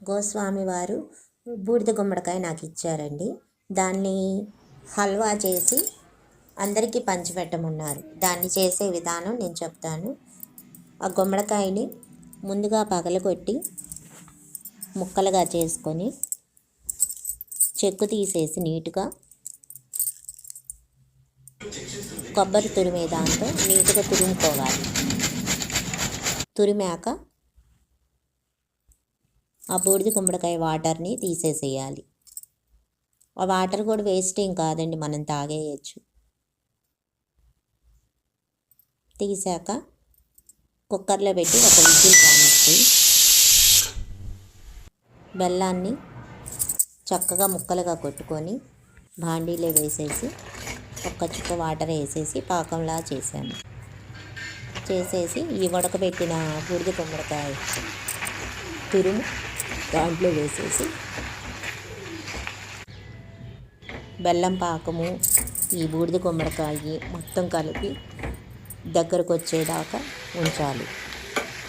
గోస్వామి వారు బూడిద గుమ్మడికాయ నాకు ఇచ్చారండి. దాన్ని హల్వా చేసి అందరికీ పంచిపెట్టమన్నారు. దాన్ని చేసే విధానం నేను చెప్తాను. ఆ గుమ్మడికాయని ముందుగా పగలగొట్టి ముక్కలుగా చేసుకొని చెక్కు తీసేసి నీట్గా కొబ్బరి తురిమే దాంతో నీట్గా తురుముకోవాలి. తురిమాక ఆ బూడిద గుమ్మడికాయ వాటర్ని తీసేసేయాలి. ఆ వాటర్ కూడా వేస్ట్ ఏం కాదండి మనం తాగేయచ్చు. తీసాక కుక్కర్లో పెట్టి ఒక విజిల్ కానిచ్చి బెల్లాన్ని చక్కగా ముక్కలుగా కొట్టుకొని భాండీలో వేసేసి ఒక్క చుక్క వాటర్ వేసేసి పాకంలా చేశాను. చేసేసి ఈ ఉడకబెట్టిన బూడిద గుమ్మడికాయ తురుము దాంట్లో వేసేసి బెల్లం పాకము ఈ బూడిద గుమ్మడికాయ మొత్తం కలిపి దగ్గరకు వచ్చేదాకా ఉంచాలి.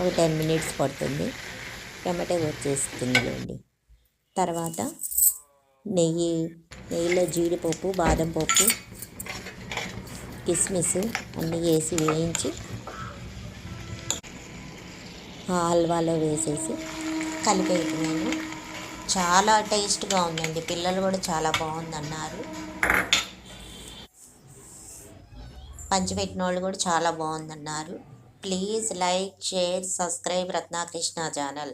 ఒక టెన్ మినిట్స్ పడుతుంది. టమాటో వచ్చేస్తుందిలేండి తర్వాత నెయ్యి నెయ్యిలో జీడిపప్పు బాదం పప్పు కిస్మిస్ అన్నీ వేసి వేయించి హల్వాలో వేసేసి కలిపేయటమేను చాలా టేస్ట్గా ఉందండి. పిల్లలు కూడా చాలా బాగుందన్నారు. పంచిపెట్టిన వాళ్ళు కూడా చాలా బాగుందన్నారు. Please like share subscribe Ratnakrishna channel.